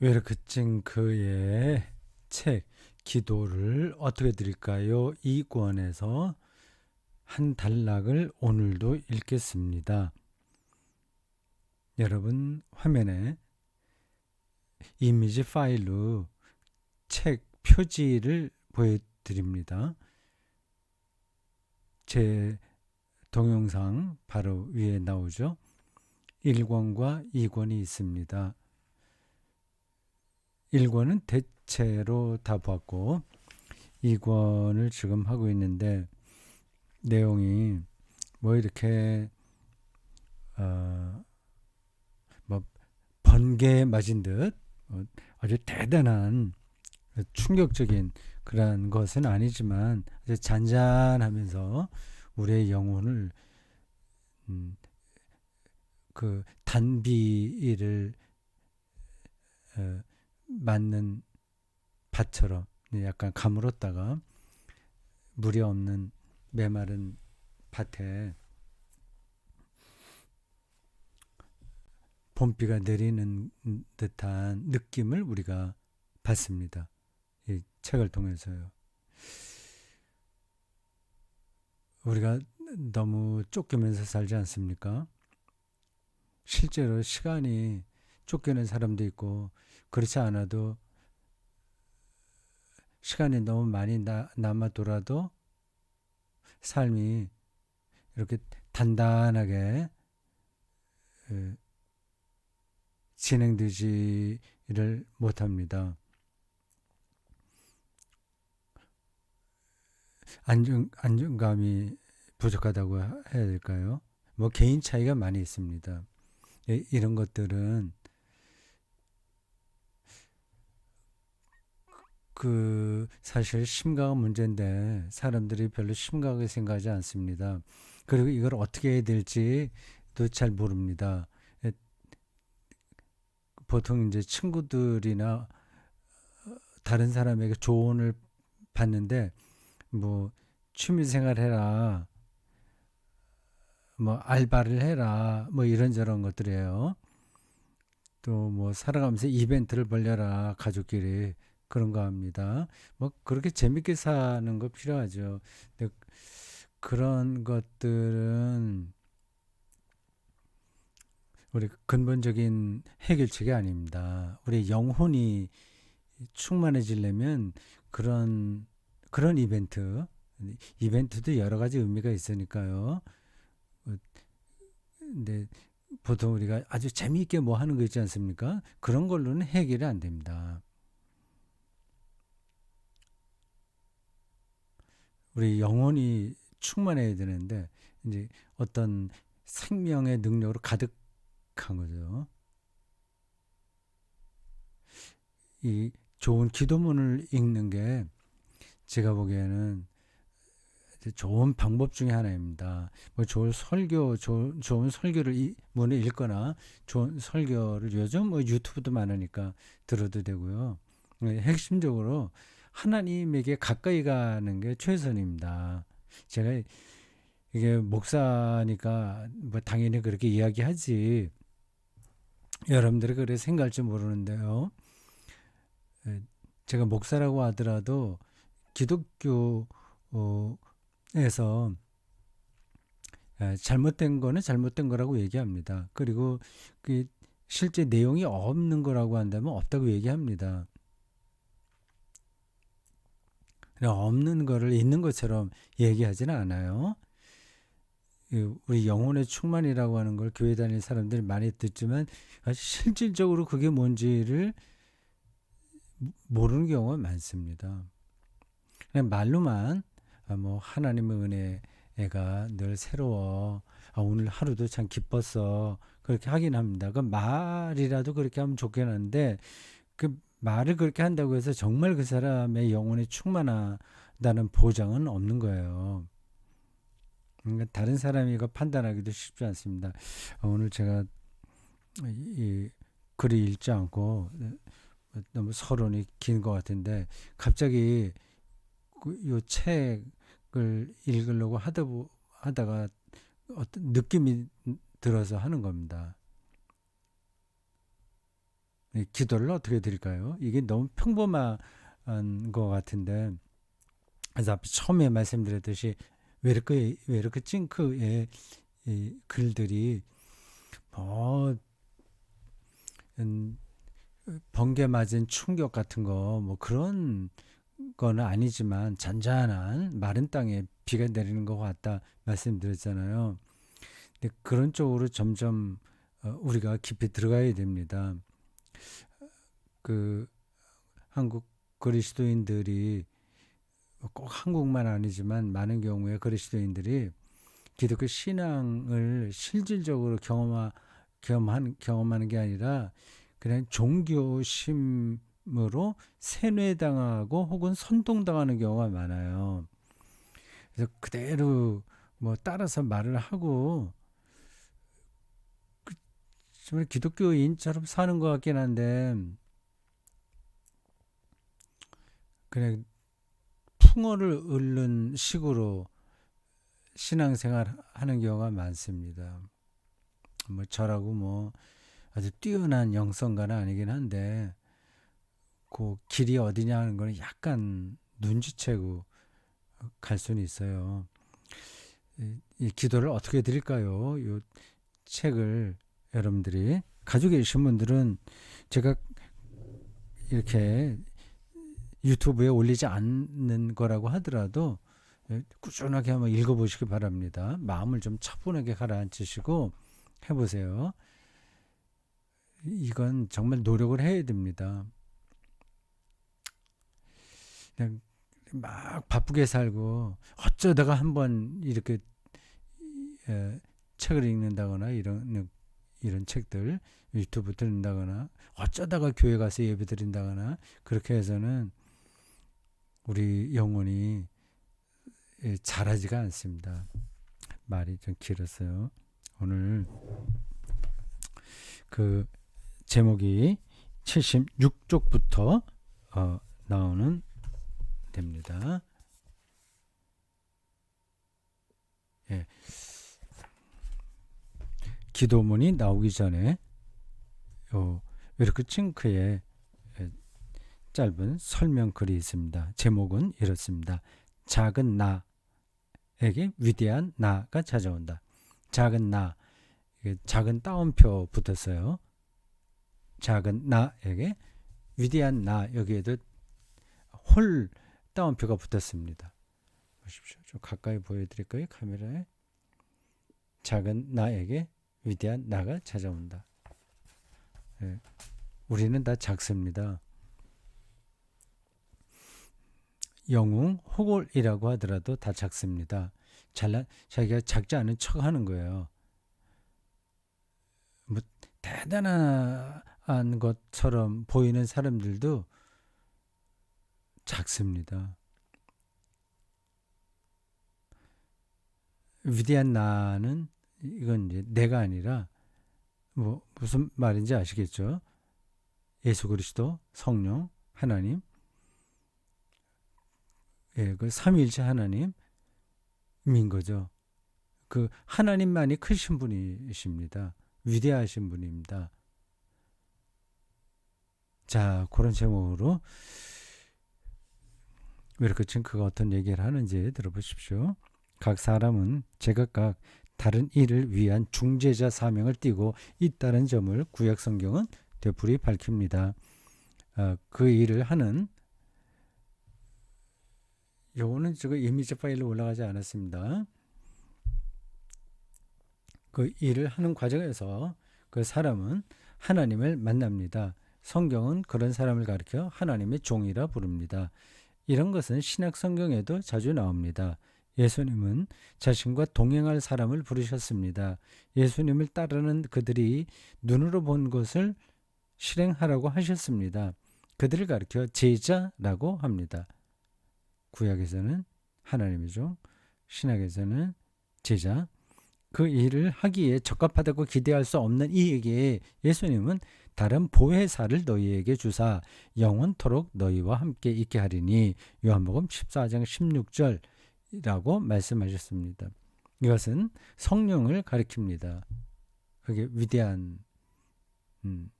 외르크증 그의 책 기도를 어떻게 드릴까요? 이 권에서 한 단락을 오늘도 읽겠습니다. 여러분 화면에 이미지 파일로 책 표지를 보여드립니다. 제 동영상 바로 위에 나오죠. 1권과 2권이 있습니다. 1권은 대체로 다 봤고 2권을 지금 하고 있는데 내용이 뭐 이렇게 어, 뭐 번개 맞은 듯 어, 아주 대단한 충격적인 그러한 것은 아니지만 아주 잔잔하면서 우리의 영혼을 음, 그 단비를 어, 맞는 밭처럼 약간 가물었다가 물이 없는 메마른 밭에 봄비가 내리는 듯한 느낌을 우리가 받습니다. 이 책을 통해서요. 우리가 너무 쫓기면서 살지 않습니까? 실제로 시간이 쫓기는 사람도 있고 그렇지 않아도 시간이 너무 많이 나, 남아돌아도 삶이 이렇게 단단하게 에, 진행되지를 못합니다. 안정, 안정감이 부족하다고 해야 될까요? 뭐 개인 차이가 많이 있습니다. 이런 것들은 그 사실 심각한 문제인데 사람들이 별로 심각하게 생각하지 않습니다. 그리고 이걸 어떻게 해야 될지도 잘 모릅니다. 보통 이제 친구들이나 다른 사람에게 조언을 받는데 뭐 취미 생활 해라 뭐 알바를 해라 뭐 이런저런 것들이에요. 또 뭐 살아가면서 이벤트를 벌려라 가족끼리 그런 거 합니다. 뭐 그렇게 재밌게 사는 거 필요하죠. 근데 그런 것들은 우리 근본적인 해결책이 아닙니다. 우리 영혼이 충만해지려면 그런 그런 이벤트 이벤트도 여러 가지 의미가 있으니까요. 근데 보통 우리가 아주 재미있게 뭐 하는 거 있지 않습니까? 그런 걸로는 해결이 안 됩니다. 우리 영혼이 충만해야 되는데 이제 어떤 생명의 능력으로 가득한 거죠. 이 좋은 기도문을 읽는 게 제가 보기에는 좋은 방법 중에 하나입니다. 뭐 좋은 설교, 좋은, 좋은 설교를 이 문을 읽거나 좋은 설교를 요즘 뭐 유튜브도 많으니까 들어도 되고요. 핵심적으로 하나님에게 가까이 가는 게 최선입니다. 제가 이게 목사니까 뭐 당연히 그렇게 이야기하지. 여러분들이 그래 생각할지 모르는데요. 제가 목사라고 하더라도 기독교에서 잘못된 거는 잘못된 거라고 얘기합니다. 그리고 그 실제 내용이 없는 거라고 한다면 없다고 얘기합니다. 없는 거를 있는 것처럼 얘기하지는 않아요. 우리 영혼의 충만이라고 하는 걸 교회 다니는 사람들이 많이 듣지만 실질적으로 그게 뭔지를 모르는 경우가 많습니다. 그냥 말로만 아, 뭐 하나님의 은혜가 늘 새로워 아, 오늘 하루도 참 기뻤어 그렇게 하긴 합니다. 그 말이라도 그렇게 하면 좋겠는데 그 말을 그렇게 한다고 해서 정말 그 사람의 영혼이 충만하다는 보장은 없는 거예요. 그러니까 다른 사람이 이거 판단하기도 쉽지 않습니다. 어, 오늘 제가 이 글을 읽지 않고 너무 서론이 긴 것 같은데 갑자기 그이 책을 읽으려고 하다 하다가 어떤 느낌이 들어서 하는 겁니다. 이 기도를 어떻게 드릴까요? 이게 너무 평범한 것 같은데 그래서 처음에 말씀드렸듯이 왜 이렇게 찡크의 이 글들이 뭐 음, 번개 맞은 충격 같은 거 뭐 그런 거는 아니지만 잔잔한 마른 땅에 비가 내리는 것 같다 말씀드렸잖아요. 근데 그런 쪽으로 점점 어, 우리가 깊이 들어가야 됩니다. 그 한국 그리스도인들이 꼭 한국만 아니지만 많은 경우에 그리스도인들이 기독교 신앙을 실질적으로 경험하, 경험한, 경험하는 게 아니라 그냥 종교심으로 세뇌당하고 혹은 선동당하는 경우가 많아요. 그래서 그대로 뭐 따라서 말을 하고 그 정말 기독교인처럼 사는 것 같긴 한데 그냥 풍어를 읊는 식으로 신앙생활 하는 경우가 많습니다. 뭐 저라고 뭐 아주 뛰어난 영성가는 아니긴 한데 그 길이 어디냐 하는 거는 약간 눈치채고 갈 수는 있어요. 이, 이 기도를 어떻게 드릴까요? 이 책을 여러분들이 가지고 계신 분들은 제가 이렇게 유튜브에 올리지 않는 거라고 하더라도 꾸준하게 한번 읽어보시기 바랍니다. 마음을 좀 차분하게 가라앉히시고 해보세요. 이건 정말 노력을 해야 됩니다. 그냥 막 바쁘게 살고 어쩌다가 한번 이렇게 에, 책을 읽는다거나 이런 이런 책들 유튜브 듣는다거나 어쩌다가 교회 가서 예배 드린다거나 그렇게 해서는 우리 영혼이 잘하지가 않습니다. 말이 좀 길었어요. 오늘 그 제목이 76쪽부터 어, 나오는 됩니다. 예. 기도문이 나오기 전에 요 이렇게 칭크에 짧은 설명 글이 있습니다. 제목은 이렇습니다. 작은 나에게 위대한 나가 찾아온다. 작은 나, 작은 따옴표 붙었어요. 작은 나에게 위대한 나 여기에도 홀 따옴표가 붙었습니다. 보십시오. 좀 가까이 보여드릴까요? 카메라에 작은 나에게 위대한 나가 찾아온다. 네. 우리는 다 작습니다. 영웅, 호골이라고 하더라도 다 작습니다. 잘난 자기가 작지 않은 척 하는 거예요. 뭐 대단한 것처럼 보이는 사람들도 작습니다. 위대한 나는 이건 이제 내가 아니라 뭐 무슨 말인지 아시겠죠? 예수 그리스도, 성령, 하나님, 예, 그 삼위일체 하나님인 거죠. 그 하나님만이 크신 분이십니다. 위대하신 분입니다. 자, 그런 제목으로 왜 이렇게 징크가 어떤 얘기를 하는지 들어보십시오. 각 사람은 제각각 다른 일을 위한 중재자 사명을 띠고 있다는 점을 구약 성경은 되풀이 밝힙니다. 어, 그 일을 하는 요거는 저거 이미지 파일로 올라가지 않았습니다. 그 일을 하는 과정에서 그 사람은 하나님을 만납니다. 성경은 그런 사람을 가리켜 하나님의 종이라 부릅니다. 이런 것은 신약 성경에도 자주 나옵니다. 예수님은 자신과 동행할 사람을 부르셨습니다. 예수님을 따르는 그들이 눈으로 본 것을 실행하라고 하셨습니다. 그들을 가리켜 제자라고 합니다. 구약에서는 하나님이죠. 신약에서는 제자. 그 일을 하기에 적합하다고 기대할 수 없는 이에게 예수님은 다른 보혜사를 너희에게 주사 영원토록 너희와 함께 있게 하리니 요한복음 14장 16절 이라고 말씀하셨습니다. 이것은 성령을 가리킵니다. 그게 위대한 음,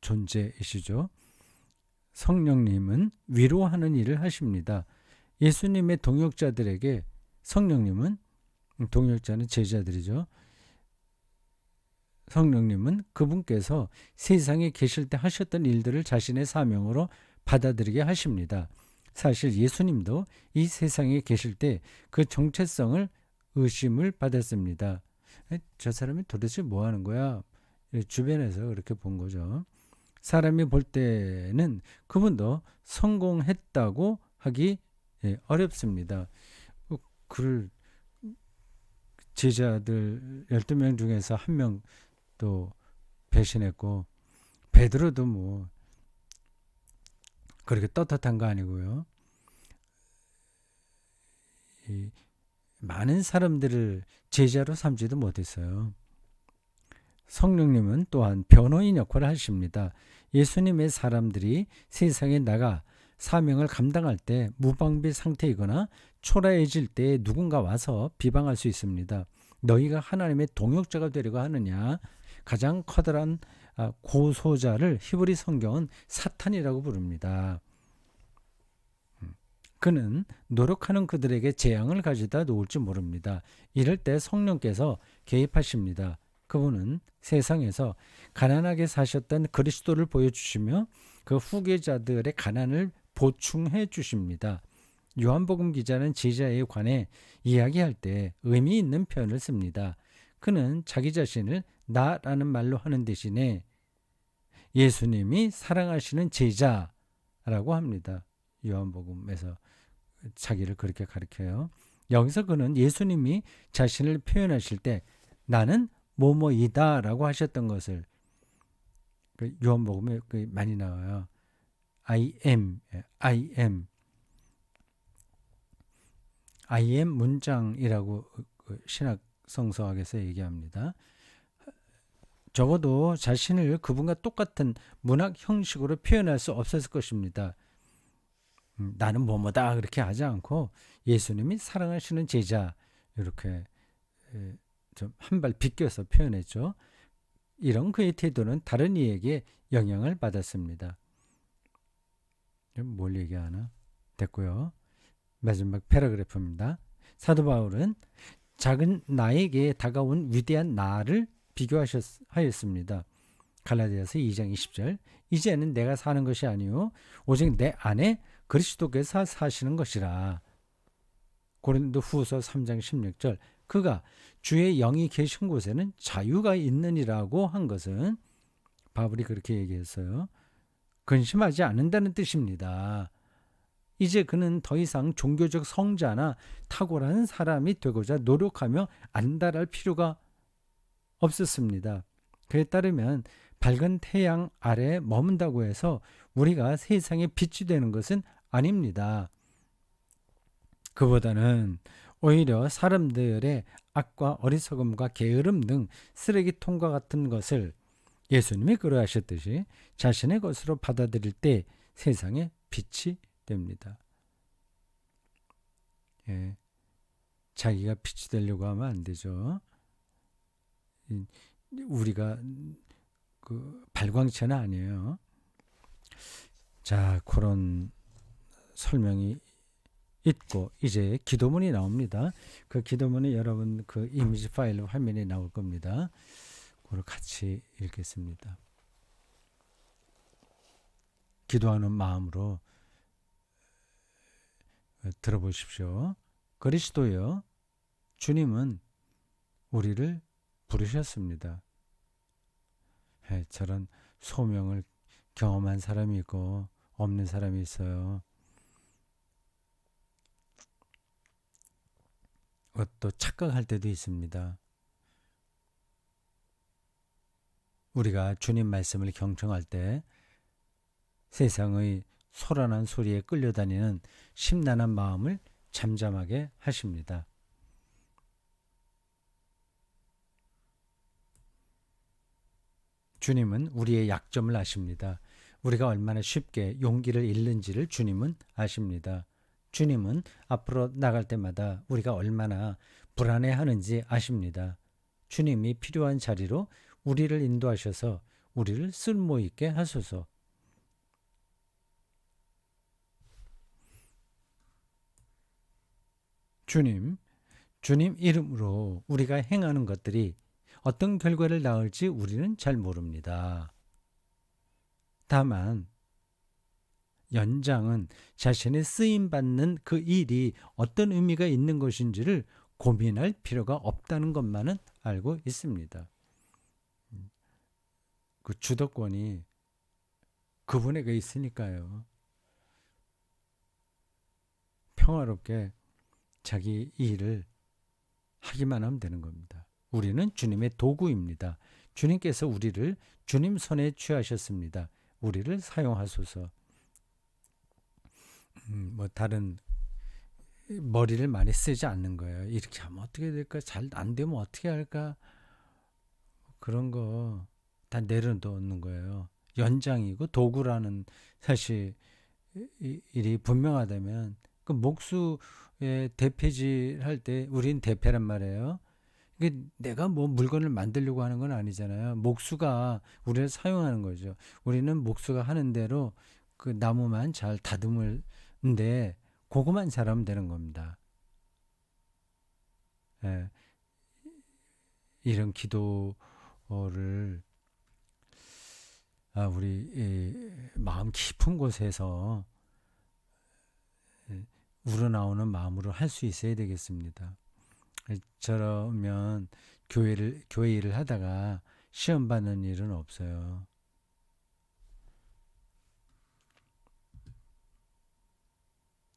존재이시죠. 성령님은 위로하는 일을 하십니다. 예수님의 동역자들에게 성령님은 동역자는 제자들이죠. 성령님은 그분께서 세상에 계실 때 하셨던 일들을 자신의 사명으로 받아들이게 하십니다. 사실 예수님도 이 세상에 계실 때 그 정체성을 의심을 받았습니다. 에, 저 사람이 도대체 뭐 하는 거야? 주변에서 그렇게 본 거죠. 사람이 볼 때는 그분도 성공했다고 하기 예, 어렵습니다. 어, 그를 제자들 12명 중에서 한 명 또 배신했고 베드로도 뭐 그렇게 떳떳한 거 아니고요. 이 많은 사람들을 제자로 삼지도 못했어요. 성령님은 또한 변호인 역할을 하십니다. 예수님의 사람들이 세상에 나가 사명을 감당할 때 무방비 상태이거나 초라해질 때 누군가 와서 비방할 수 있습니다. 너희가 하나님의 동역자가 되려고 하느냐? 가장 커다란 아, 고소자를 히브리 성경은 사탄이라고 부릅니다. 음, 그는 노력하는 그들에게 재앙을 가져다 놓을지 모릅니다. 이럴 때 성령께서 개입하십니다. 그분은 세상에서 가난하게 사셨던 그리스도를 보여주시며 그 후계자들의 가난을 보충해 주십니다. 요한복음 기자는 제자에 관해 이야기할 때 의미 있는 표현을 씁니다. 그는 자기 자신을 나라는 말로 하는 대신에 예수님이 사랑하시는 제자라고 합니다. 요한복음에서 자기를 그렇게 가리켜요. 여기서 그는 예수님이 자신을 표현하실 때 나는 뭐뭐이다라고 하셨던 것을 그 요한복음에 많이 나와요. I am, I am, I am 문장이라고 그 신학 성서학에서 얘기합니다. 적어도 자신을 그분과 똑같은 문학 형식으로 표현할 수 없었을 것입니다. 음, 나는 뭐뭐다 그렇게 하지 않고 예수님이 사랑하시는 제자 이렇게 좀 한 발 비껴서 표현했죠. 이런 그의 태도는 다른 이에게 영향을 받았습니다. 뭘 얘기하나? 됐고요. 마지막 패러그래프입니다. 사도 바울은 작은 나에게 다가온 위대한 나를 비교하였습니다. 갈라디아서 2장 20절 이제는 내가 사는 것이 아니요 오직 내 안에 그리스도께서 사시는 것이라. 고린도 후서 3장 16절 그가 주의 영이 계신 곳에는 자유가 있느니라고 한 것은 바울이 그렇게 얘기했어요. 근심하지 않는다는 뜻입니다. 이제 그는 더 이상 종교적 성자나 탁월한 사람이 되고자 노력하며 안달할 필요가 없었습니다. 그에 따르면 밝은 태양 아래에 머문다고 해서 우리가 세상에 빛이 되는 것은 아닙니다. 그보다는 오히려 사람들의 악과 어리석음과 게으름 등 쓰레기통과 같은 것을 예수님이 그러하셨듯이 자신의 것으로 받아들일 때 세상에 빛이 됩니다. 예. 자기가 빛이 되려고 하면 안 되죠. 우리가 그 발광체는 아니에요. 자, 그런 설명이 있고 이제 기도문이 나옵니다. 그 기도문이 여러분 그 이미지 파일 화면에 나올 겁니다. 그걸 같이 읽겠습니다. 기도하는 마음으로 들어보십시오. 그리스도여, 주님은 우리를 부르셨습니다. 네, 저런 소명을 경험한 사람이 있고 없는 사람이 있어요. 또 착각할 때도 있습니다. 우리가 주님 말씀을 경청할 때 세상의 소란한 소리에 끌려다니는 심란한 마음을 잠잠하게 하십니다. 주님은 우리의 약점을 아십니다. 우리가 얼마나 쉽게 용기를 잃는지를 주님은 아십니다. 주님은 앞으로 나갈 때마다 우리가 얼마나 불안해 하는지 아십니다. 주님이 필요한 자리로 우리를 인도하셔서 우리를 쓸모 있게 하소서. 주님, 주님 이름으로 우리가 행하는 것들이 어떤 결과를 낳을지 우리는 잘 모릅니다. 다만 연장은 자신의 쓰임 받는 그 일이 어떤 의미가 있는 것인지를 고민할 필요가 없다는 것만은 알고 있습니다. 그 주도권이 그분에게 있으니까요. 평화롭게 자기 일을 하기만 하면 되는 겁니다. 우리는 주님의 도구입니다. 주님께서 우리를 주님 손에 취하셨습니다. 우리를 사용하소서. 음, 뭐 다른 머리를 많이 쓰지 않는 거예요. 이렇게 하면 어떻게 될까? 잘 안 되면 어떻게 할까? 그런 거 다 내려놓는 거예요. 연장이고 도구라는 사실 일이 분명하다면 그 목수의 대패질 할 때 우린 대패란 말이에요. 이게 내가 뭐 물건을 만들려고 하는 건 아니잖아요. 목수가 우리를 사용하는 거죠. 우리는 목수가 하는 대로 그 나무만 잘 다듬을는데 그거만 잘하면 되는 겁니다. 예. 이런 기도를 아, 우리 마음 깊은 곳에서 우러나오는 마음으로 할 수 있어야 되겠습니다. 저러면 교회를 교회 일을 하다가 시험 받는 일은 없어요.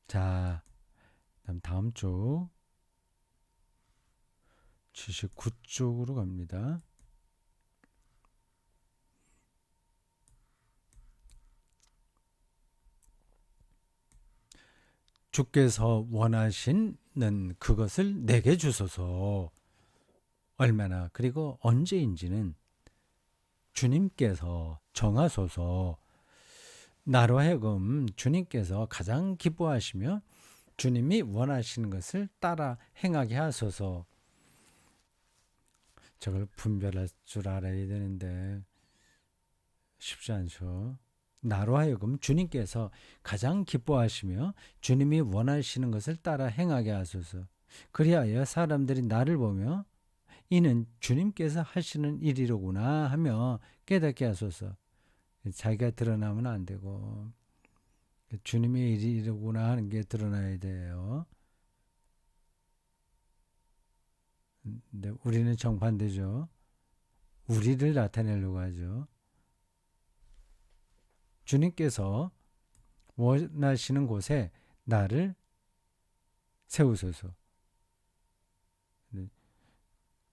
자, 다음 다음 쪽 79쪽으로 갑니다. 주께서 원하시는 그것을 내게 주소서. 얼마나 그리고 언제인지는 주님께서 정하소서. 나로 하여금 주님께서 가장 기뻐하시며 주님이 원하시는 것을 따라 행하게 하소서. 저걸 분별할 줄 알아야 되는데 쉽지 않죠. 나로 하여금 주님께서 가장 기뻐하시며 주님이 원하시는 것을 따라 행하게 하소서. 그리하여 사람들이 나를 보며 이는 주님께서 하시는 일이로구나 하며 깨닫게 하소서. 자기가 드러나면 안 되고 주님의 일이로구나 하는 게 드러나야 돼요. 근데 우리는 정반대죠. 우리를 나타내려고 하죠. 주님께서 원하시는 곳에 나를 세우소서. 네.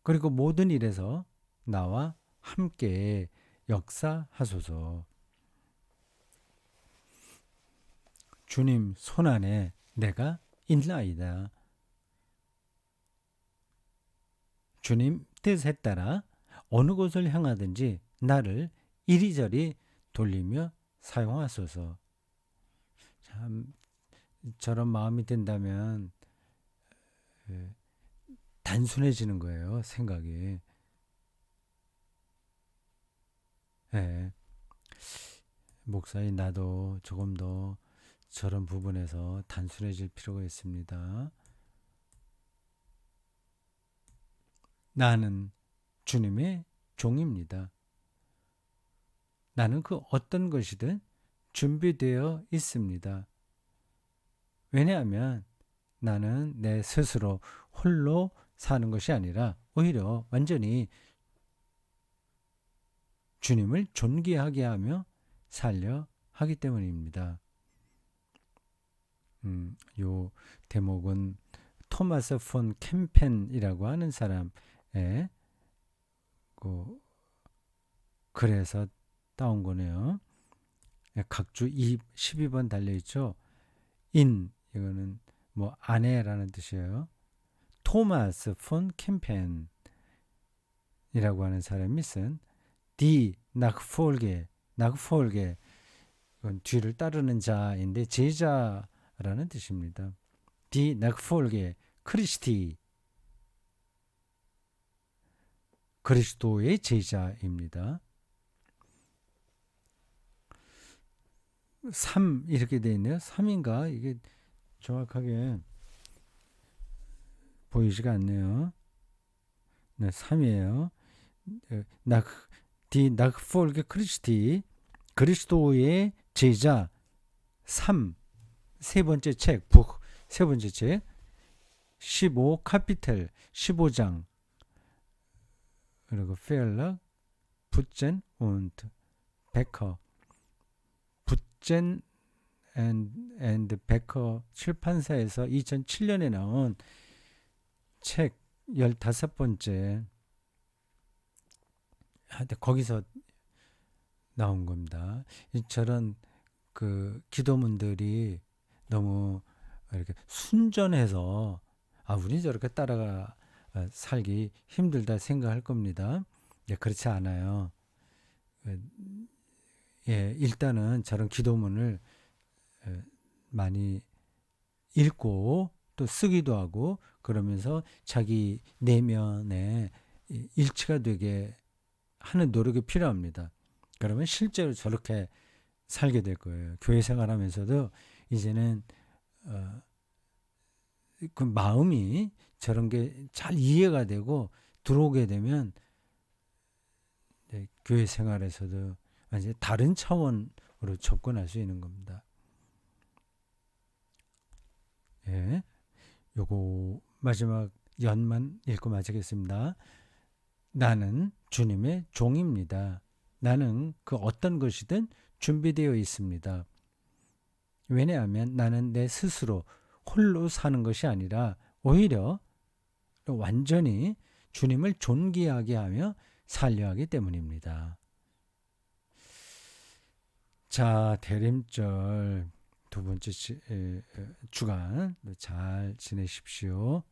그리고 모든 일에서 나와 함께 역사하소서. 주님 손 안에 내가 있나이다. 주님 뜻에 따라 어느 곳을 향하든지 나를 이리저리 돌리며 사용하소서. 참 저런 마음이 된다면 단순해지는 거예요, 생각이. 예. 목사인 나도 조금 더 저런 부분에서 단순해질 필요가 있습니다. 나는 주님의 종입니다. 나는 그 어떤 것이든 준비되어 있습니다. 왜냐하면 나는 내 스스로 홀로 사는 것이 아니라 오히려 완전히 주님을 존귀하게 하며 살려 하기 때문입니다. 음, 요 대목은 토마스 폰 캠펜이라고 하는 사람의 그 글에서 따온 거네요. 예, 각주 2, 12번 달려있죠. 인, 이거는 뭐 아내라는 뜻이에요. 토마스 폰 캠펜이라고 하는 사람이 쓴 디 낙폴게, 낙폴게, 이건 뒤를 따르는 자인데 제자라는 뜻입니다. 디 낙폴게, 크리스티, 그리스도의 제자입니다. 3 이렇게 돼 있네요. 3인가? 이게 정확하게 보이지가 않네요. 네, 3이에요. 낙, 디 낙폴게 크리스티 그리스도의 제자 3. 세 번째 책, 북, 세 번째 책. 15 카피텔 15장. 그리고 페얼락 붓젠 und 베커 붓 젠 앤, 앤드 베커 출판사에서 2007년에 나온 책 15번째 하여튼 거기서 나온 겁니다. 이 저런 그 기도문들이 너무 이렇게 순전해서 아 우리 저렇게 따라가 어, 살기 힘들다 생각할 겁니다. 예, 그렇지 않아요. 어, 예, 일단은 저런 기도문을 어, 많이 읽고 또 쓰기도 하고 그러면서 자기 내면에 이- 일치가 되게 하는 노력이 필요합니다. 그러면 실제로 저렇게 살게 될 거예요. 교회 생활하면서도 이제는 어, 그 마음이 저런 게 잘 이해가 되고 들어오게 되면 네, 교회 생활에서도 이제 다른 차원으로 접근할 수 있는 겁니다. 예, 요거 마지막 연만 읽고 마치겠습니다. 나는 주님의 종입니다. 나는 그 어떤 것이든 준비되어 있습니다. 왜냐하면 나는 내 스스로 홀로 사는 것이 아니라 오히려 완전히 주님을 존귀하게 하며 살려 하기 때문입니다. 자, 대림절 두 번째 주간 잘 지내십시오.